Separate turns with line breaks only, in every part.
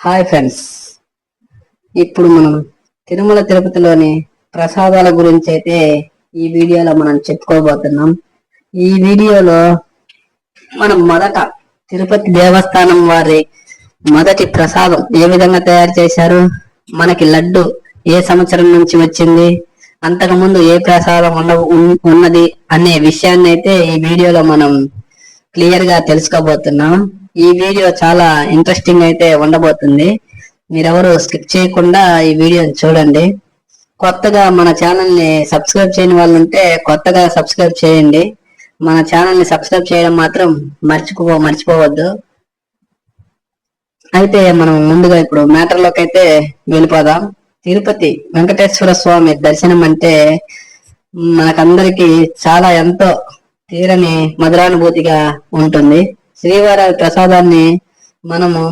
Hi friends. ఇప్పుడు మనం తిరుమల తిరుపతిలోని ప్రసాదాల గురించి అయితే ఈ వీడియోలో మనం చెప్పుకోబోతున్నాం. ఈ వీడియోలో మనం మొదట తిరుపతి దేవస్థానం వారి మొదటి ప్రసాదం ఏ విధంగా తయారు చేశారు? మనకి లడ్డు ఏ సంవత్సరం నుంచి వచ్చింది? అంతకుముందు ఏ ప్రసాదం ఉన్న ఉన్నది? అనే విషయాన్ని అయితే ఈ వీడియోలో మనం క్లియర్గా తెలుసుకోబోతున్నాం. ఈ వీడియో చాలా ఇంట్రెస్టింగ్ అయితే ఉండబోతుంది. మీరెవరు స్కిప్ చేయకుండా ఈ వీడియోని చూడండి. కొత్తగా మన ఛానల్ని సబ్స్క్రైబ్ చేయని వాళ్ళు ఉంటే కొత్తగా సబ్స్క్రైబ్ చేయండి. మన ఛానల్ని సబ్స్క్రైబ్ చేయడం మాత్రం మర్చిపో మర్చిపోవద్దు. అయితే మనం ముందుగా ఇప్పుడు మ్యాటర్లోకి అయితే వెళ్ళిపోదాం. తిరుపతి వెంకటేశ్వర స్వామి దర్శనం అంటే మనకందరికి చాలా ఎంతో తీరని మధురానుభూతిగా ఉంటుంది. శ్రీవారి ప్రసాదాన్ని మనము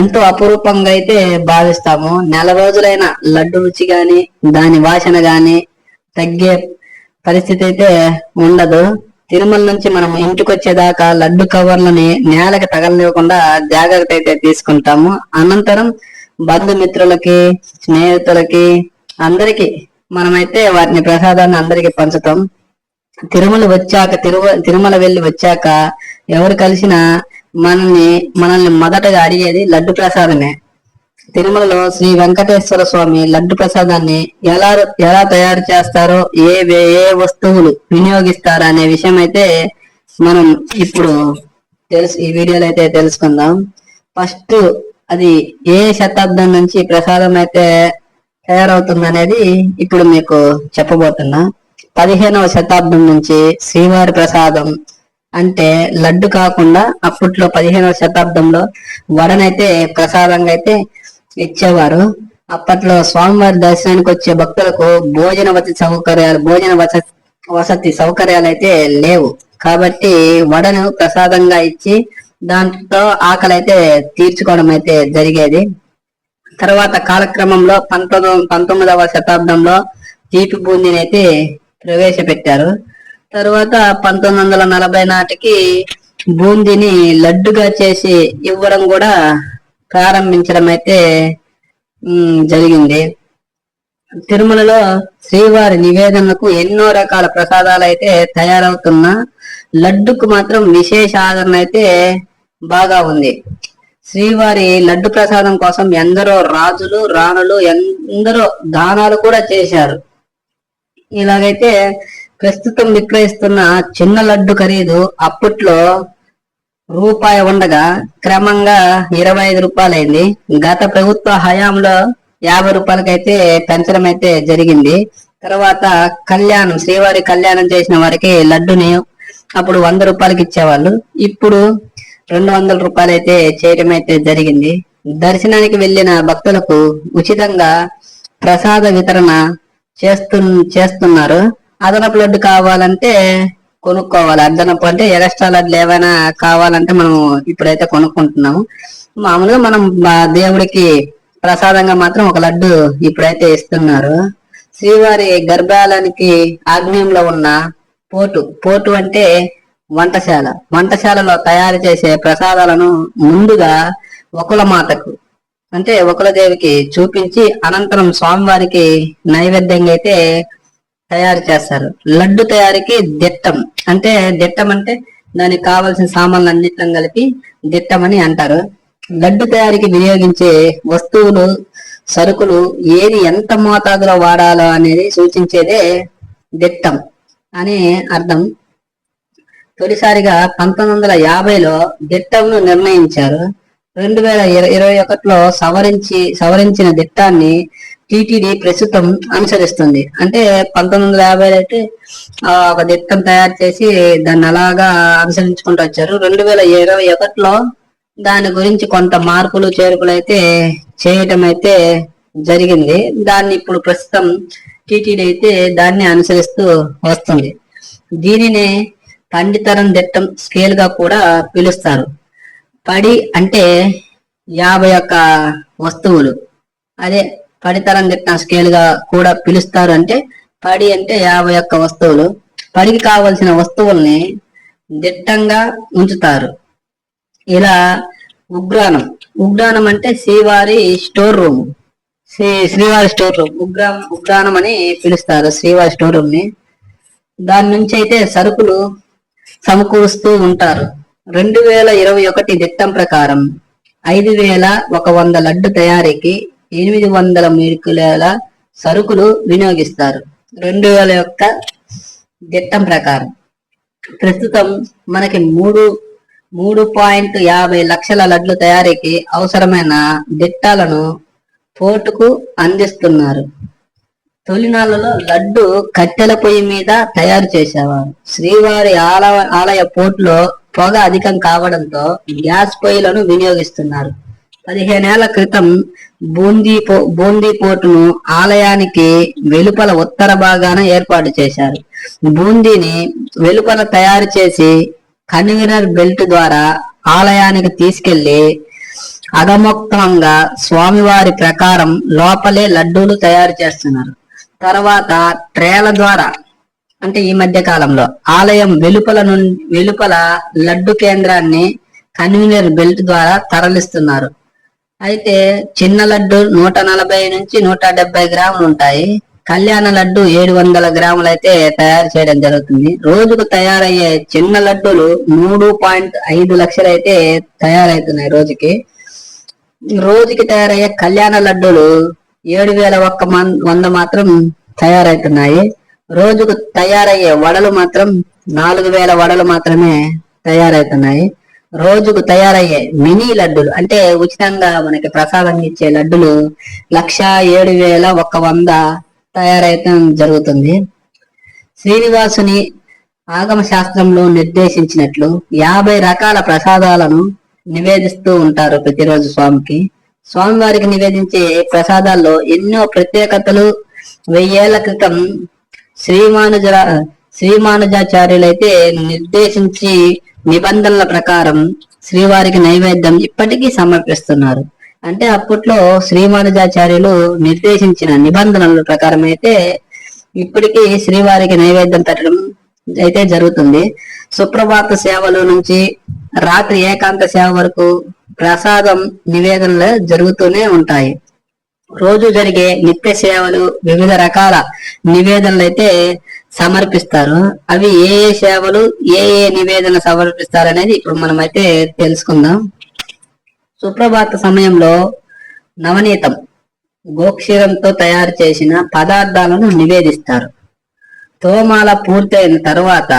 ఎంతో అపురూపంగా అయితే భావిస్తాము. నెల రోజులైన లడ్డు రుచి గాని దాని వాసన గాని తగ్గే పరిస్థితి అయితే ఉండదు. తిరుమల నుంచి మనం ఇంటికి వచ్చేదాకా లడ్డు కవర్లని నేలకి తగలనివ్వకుండా జాగ్రత్త అయితే తీసుకుంటాము. అనంతరం బంధుమిత్రులకి స్నేహితులకి అందరికి మనమైతే వాటిని ప్రసాదాన్ని అందరికి పంచుతాం. తిరుమల వచ్చాక తిరువ తిరుమల వెళ్ళి వచ్చాక ఎవరు కలిసినా మనల్ని మనల్ని మొదటగా అడిగేది లడ్డు ప్రసాదమే. తిరుమలలో శ్రీ వెంకటేశ్వర స్వామి లడ్డు ప్రసాదాన్ని ఎలా ఎలా తయారు చేస్తారో ఏ ఏ వస్తువులు వినియోగిస్తారా అనే విషయం అయితే మనం ఇప్పుడు తెలుసు ఈ వీడియోలో అయితే తెలుసుకుందాం. ఫస్ట్ అది ఏ శతాబ్దం నుంచి ప్రసాదం అయితే తయారవుతుంది అనేది ఇప్పుడు మీకు చెప్పబోతున్నా. పదిహేనవ శతాబ్దం నుంచి శ్రీవారి ప్రసాదం అంటే లడ్డు కాకుండా అప్పట్లో పదిహేనవ శతాబ్దంలో వడనైతే ప్రసాదంగా అయితే ఇచ్చేవారు. అప్పట్లో స్వామివారి దర్శనానికి వచ్చే భక్తులకు భోజన వసతి సౌకర్యాలు భోజన వసతి వసతి సౌకర్యాలు అయితే లేవు. కాబట్టి వడను ప్రసాదంగా ఇచ్చి దాంతో ఆకలి అయితే తీర్చుకోవడం అయితే జరిగేది. తర్వాత కాలక్రమంలో పంతొమ్మిది పంతొమ్మిదవ శతాబ్దంలో తీపి బూందీని అయితే ప్రవేశపెట్టారు. తర్వాత పంతొమ్మిది వందల నలభై నాటికి బూందీని లడ్డుగా చేసి ఇవ్వడం కూడా ప్రారంభించడం అయితే జరిగింది. తిరుమలలో శ్రీవారి నివేదనకు ఎన్నో రకాల ప్రసాదాలు అయితే తయారవుతున్నా లడ్డుకు మాత్రం విశేష ఆదరణ అయితే బాగా ఉంది. శ్రీవారి లడ్డు ప్రసాదం కోసం ఎందరో రాజులు రాణులు ఎందరో దానాలు కూడా చేశారు. ఇలాగైతే ప్రస్తుతం విక్రయిస్తున్న చిన్న లడ్డు ఖరీదు అప్పట్లో రూపాయి ఉండగా క్రమంగా ఇరవై ఐదు రూపాయలైంది. గత ప్రభుత్వ హయాంలో యాభై రూపాయలకైతే పెంచడం అయితే జరిగింది. తర్వాత కళ్యాణం శ్రీవారి కళ్యాణం చేసిన వారికి లడ్డుని అప్పుడు వంద రూపాయలకి ఇచ్చేవాళ్ళు. ఇప్పుడు రెండు వందల రూపాయలు అయితే చేయడం అయితే జరిగింది. దర్శనానికి వెళ్ళిన భక్తులకు ఉచితంగా ప్రసాద వితరణ చేస్తు చేస్తున్నారు. అదనపు లడ్డు కావాలంటే కొనుక్కోవాలి. అదనపు అంటే ఎక్స్ట్రా లడ్లు ఏమైనా కావాలంటే మనం ఇప్పుడైతే కొనుక్కుంటున్నాము. మామూలుగా మనం మా దేవుడికి ప్రసాదంగా మాత్రం ఒక లడ్డు ఇప్పుడైతే ఇస్తున్నారు. శ్రీవారి గర్భాలయానికి ఆగ్నేయంలో ఉన్న పోటు పోటు అంటే వంటశాల. వంటశాలలో తయారు చేసే ప్రసాదాలను ముందుగా ఒకల మాతకు అంటే ఒకల దేవికి చూపించి అనంతరం స్వామివారికి నైవేద్యంగా అయితే తయారు చేస్తారు. లడ్డు తయారీకి దిట్టం. అంటే దిట్టం అంటే దానికి కావలసిన సామాన్లు అన్నిటిని కలిపి దిట్టం అని అంటారు. లడ్డు తయారీకి వినియోగించే వస్తువులు సరుకులు ఏది ఎంత మోతాదులో వాడాలో అనేది సూచించేదే దిట్టం అని అర్థం. తొలిసారిగా పంతొమ్మిది వందల యాభైలో దిట్టంను నిర్ణయించారు. రెండు వేల ఇరవై ఒకటిలో సవరించి సవరించిన దిట్టాన్ని టిటిడి ప్రస్తుతం అనుసరిస్తుంది. అంటే పంతొమ్మిది వందల యాభై అయితే ఒక దిట్టం తయారు చేసి దాన్ని అలాగా అనుసరించుకుంటూ వచ్చారు. రెండు వేల ఇరవై ఒకటిలో దాని గురించి కొంత మార్పులు చేర్పులు అయితే చేయటం అయితే జరిగింది. దాన్ని ఇప్పుడు ప్రస్తుతం టిటిడి అయితే దాన్ని అనుసరిస్తూ వస్తుంది. దీనినే పండితరం దిట్టం స్కేల్గా కూడా పిలుస్తారు. పడి అంటే యాభై ఒక్క వస్తువులు. అదే పడితరం దిట్టం స్కేల్గా కూడా పిలుస్తారు అంటే పడి అంటే యాభై ఒక్క వస్తువులు. పడికి కావలసిన వస్తువుల్ని దిట్టంగా ఉంచుతారు. ఇలా ఉగ్రాణం ఉగ్రాణం అంటే శ్రీవారి స్టోర్ రూమ్. శ్రీ శ్రీవారి స్టోర్ రూమ్. ఉగ్రా ఉగ్రాణం అని పిలుస్తారు శ్రీవారి స్టోర్ రూమ్ని దాని నుంచి అయితే సరుకులు సమకూరుస్తూ ఉంటారు. రెండు వేల ఇరవై ఒకటి దిట్టం ప్రకారం ఐదు వేల ఒక వంద లడ్డు తయారీకి ఎనిమిది వందల మెరుకుల సరుకులు వినియోగిస్తారు. రెండు వేల యొక్క దిట్టం ప్రకారం. ప్రస్తుతం మనకి మూడు మూడు పాయింట్ యాభై లక్షల లడ్లు తయారీకి అవసరమైన దిట్టాలను పోర్టుకు అందిస్తున్నారు. తొలినాళ్ళలో లడ్డు కట్టెల పొయ్యి మీద తయారు చేసేవారు. శ్రీవారి ఆలయ ఆలయ పోర్టులో పొగ అధికం కావడంతో గ్యాస్ పొయ్యిలను వినియోగిస్తున్నారు. పదిహేనేళ్ళ క్రితం బూందీ పో బూందీ పోర్టును ఆలయానికి వెలుపల ఉత్తర భాగాన ఏర్పాటు చేశారు. బూందీని వెలుపల తయారు చేసి కన్వీనర్ బెల్ట్ ద్వారా ఆలయానికి తీసుకెళ్ళి అగమొక్తంగా స్వామివారి ప్రకారం లోపలే లడ్డూలు తయారు చేస్తున్నారు. తర్వాత ట్రేల ద్వారా అంటే ఈ మధ్య కాలంలో ఆలయం వెలుపల నుండి వెలుపల లడ్డు కేంద్రాన్ని కన్వీనర్ బెల్ట్ ద్వారా తరలిస్తున్నారు. అయితే చిన్న లడ్డు నూట నలభై నుంచి నూట డెబ్బై గ్రాములు ఉంటాయి. కళ్యాణ లడ్డు ఏడు వందల గ్రాములు అయితే తయారు చేయడం జరుగుతుంది. రోజుకు తయారయ్యే చిన్న లడ్డూలు మూడు పాయింట్ ఐదు లక్షలు అయితే తయారవుతున్నాయి రోజుకి. రోజుకి తయారయ్యే కళ్యాణ లడ్డూలు ఏడు వేల ఒక్క మన్ వంద మాత్రం తయారవుతున్నాయి. రోజుకు తయారయ్యే వడలు మాత్రం నాలుగు వేల వడలు మాత్రమే తయారవుతున్నాయి. రోజుకు తయారయ్యే మినీ లడ్డులు. అంటే ఉచితంగా మనకి ప్రసాదం ఇచ్చే లడ్డులు లక్ష ఏడు వేల ఒక్క వంద తయారైతం జరుగుతుంది. శ్రీనివాసుని ఆగమ శాస్త్రంలో నిర్దేశించినట్లు యాభై రకాల ప్రసాదాలను నివేదిస్తూ ఉంటారు ప్రతిరోజు స్వామికి. స్వామివారికి నివేదించే ప్రసాదాల్లో ఎన్నో ప్రత్యేకతలు. వెయ్యేళ్ళ క్రితం శ్రీమానుజ శ్రీమానుజాచార్యులైతే నిర్దేశించి నిబంధనల ప్రకారం శ్రీవారికి నైవేద్యం ఇప్పటికీ సమర్పిస్తున్నారు. అంటే అప్పట్లో శ్రీమానుజాచార్యులు నిర్దేశించిన నిబంధనల ప్రకారం అయితే ఇప్పటికీ శ్రీవారికి నైవేద్యం పెట్టడం అయితే జరుగుతుంది. సుప్రభాత సేవలు నుంచి రాత్రి ఏకాంత సేవ వరకు ప్రసాదం నివేదనలు జరుగుతూనే ఉంటాయి. రోజు జరిగే నిత్య సేవలు వివిధ రకాల నివేదనలు అయితే సమర్పిస్తారు. అవి ఏ ఏ సేవలు ఏ ఏ నివేదన సమర్పిస్తారు అనేది ఇప్పుడు మనం అయితే తెలుసుకుందాం. సుప్రభాత సమయంలో నవనీతం గోక్షీరంతో తయారు చేసిన పదార్థాలను నివేదిస్తారు. తోమాల పూర్తయిన తర్వాత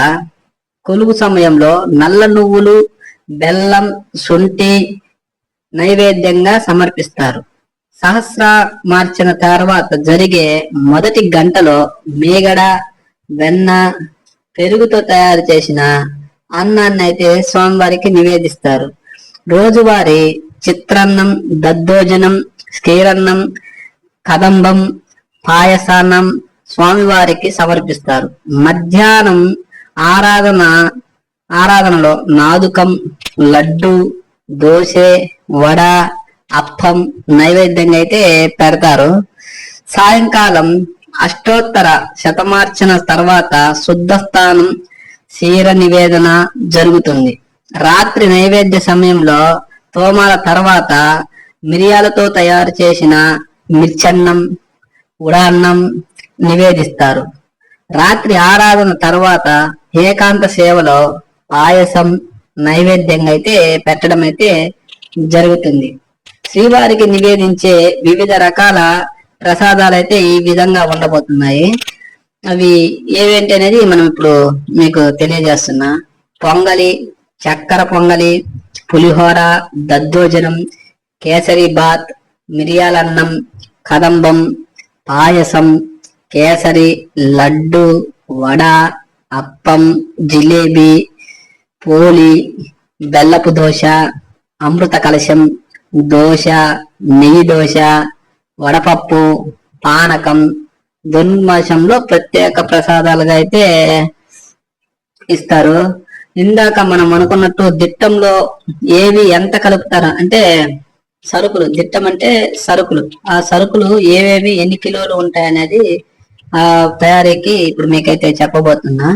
కొలువు సమయంలో నల్ల నువ్వులు బెల్లం శుంఠి నైవేద్యంగా సమర్పిస్తారు. సహస్ర మార్చిన తర్వాత జరిగే మొదటి గంటలో మేగడ వెన్న పెరుగుతో తయారు చేసిన అన్నాన్ని అయితే స్వామివారికి నివేదిస్తారు. రోజువారి చిత్రాన్నం దద్దోజనం క్షీరన్నం కదంబం పాయసాన్నం స్వామివారికి సమర్పిస్తారు. మధ్యాహ్నం ఆరాధన ఆరాధనలో నాదుకం లడ్డు దోశ వడ అప్పం నైవేద్యంగా అయితే పెడతారు. సాయంకాలం అష్టోత్తర శతమార్చన తర్వాత శుద్ధ స్థానం క్షీర నివేదన జరుగుతుంది. రాత్రి నైవేద్య సమయంలో తోమాల తర్వాత మిరియాలతో తయారు చేసిన మిర్చన్నం ఉడాన్నం నివేదిస్తారు. రాత్రి ఆరాధన తర్వాత ఏకాంత సేవలో పాయసం నైవేద్యంగా అయితే పెట్టడం అయితే జరుగుతుంది. శ్రీవారికి నివేదించే వివిధ రకాల ప్రసాదాలు అయితే ఈ విధంగా ఉండబోతున్నాయి. అవి ఏవేంటి అనేది మనం ఇప్పుడు మీకు తెలియజేస్తున్నా. పొంగలి చక్కెర పొంగలి పులిహోర దద్దోజనం కేసరి బాత్ మిరియాలన్నం కదంబం పాయసం కేసరి లడ్డు వడ అప్పం జిలేబీ పోలి బెల్లపు దోశ అమృత కలశం దోశ నెయ్యి దోశ వడపప్పు పానకం దుర్మాసంలో ప్రత్యేక ప్రసాదాలుగా అయితే ఇస్తారు. ఇందాక మనం అనుకున్నట్టు దిట్టంలో ఏవి ఎంత కలుపుతారు అంటే సరుకులు దిట్టం అంటే సరుకులు. ఆ సరుకులు ఏవేవి ఎన్ని కిలోలు ఉంటాయి అనేది ఆ తయారీకి ఇప్పుడు మీకైతే చెప్పబోతున్నా.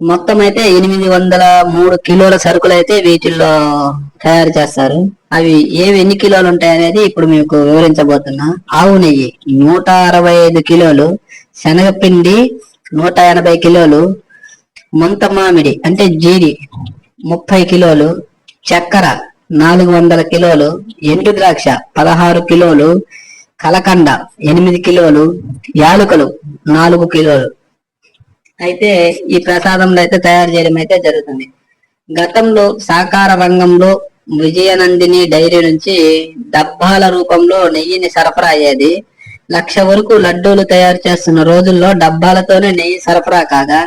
మొత్తం అయితే ఎనిమిది వందల మూడు కిలోల సరుకులు అయితే వీటిల్లో తయారు చేస్తారు. అవి ఏవి ఎన్ని కిలోలు ఉంటాయి అనేది ఇప్పుడు మీకు వివరించబోతున్నా. ఆవు నెయ్యి నూట అరవై ఐదు కిలోలు శనగపిండి నూట ఎనభై కిలోలు ముంత మామిడి అంటే జీడి ముప్పై కిలోలు చక్కెర నాలుగు వందల కిలోలు ఎండు ద్రాక్ష పదహారు కిలోలు కలకండ ఎనిమిది కిలోలు యాలకులు నాలుగు కిలోలు. అయితే ఈ ప్రసాదంలో అయితే తయారు చేయడం అయితే జరుగుతుంది. గతంలో సాకార రంగంలో విజయనందిని డైరీ నుంచి డబ్బాల రూపంలో నెయ్యిని సరఫరా అయ్యేది. లక్ష వరకు లడ్డూలు తయారు చేస్తున్న రోజుల్లో డబ్బాలతోనే నెయ్యి సరఫరా కాగా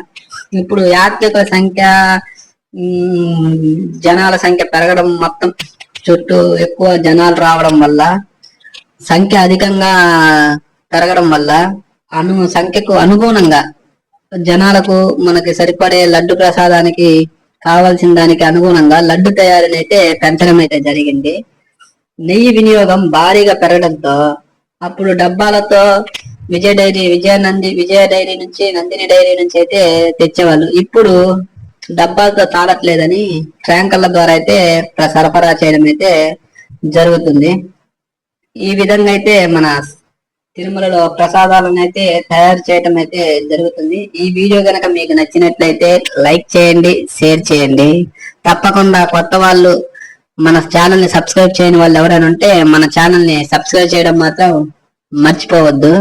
ఇప్పుడు యాత్రికుల సంఖ్య జనాల సంఖ్య పెరగడం మొత్తం చుట్టూ ఎక్కువ జనాలు రావడం వల్ల సంఖ్య అధికంగా పెరగడం వల్ల అను సంఖ్యకు అనుగుణంగా జనాలకు మనకి సరిపడే లడ్డు ప్రసాదానికి కావాల్సిన దానికి అనుగుణంగా లడ్డు తయారీనైతే పెంచడం అయితే జరిగింది. నెయ్యి వినియోగం భారీగా పెరగడంతో అప్పుడు డబ్బాలతో విజయ డైరీ విజయ నంది విజయ డైరీ నుంచి నందిని డైరీ నుంచి అయితే తెచ్చేవాళ్ళు. ఇప్పుడు డబ్బాలతో తాళట్లేదని ట్యాంకర్ల ద్వారా అయితే సరఫరా చేయడం అయితే జరుగుతుంది. ఈ విధంగా అయితే మన తిరుమలలో ప్రసాదాలను అయితే తయారు చేయటం అయితే జరుగుతుంది. ఈ వీడియో గనక మీకు నచ్చినట్లయితే లైక్ చేయండి షేర్ చేయండి. తప్పకుండా కొత్త వాళ్ళు మన ఛానల్ని సబ్స్క్రైబ్ చేయని వాళ్ళు ఎవరైనా ఉంటే మన ఛానల్ని సబ్స్క్రైబ్ చేయడం మాత్రం మర్చిపోవద్దు.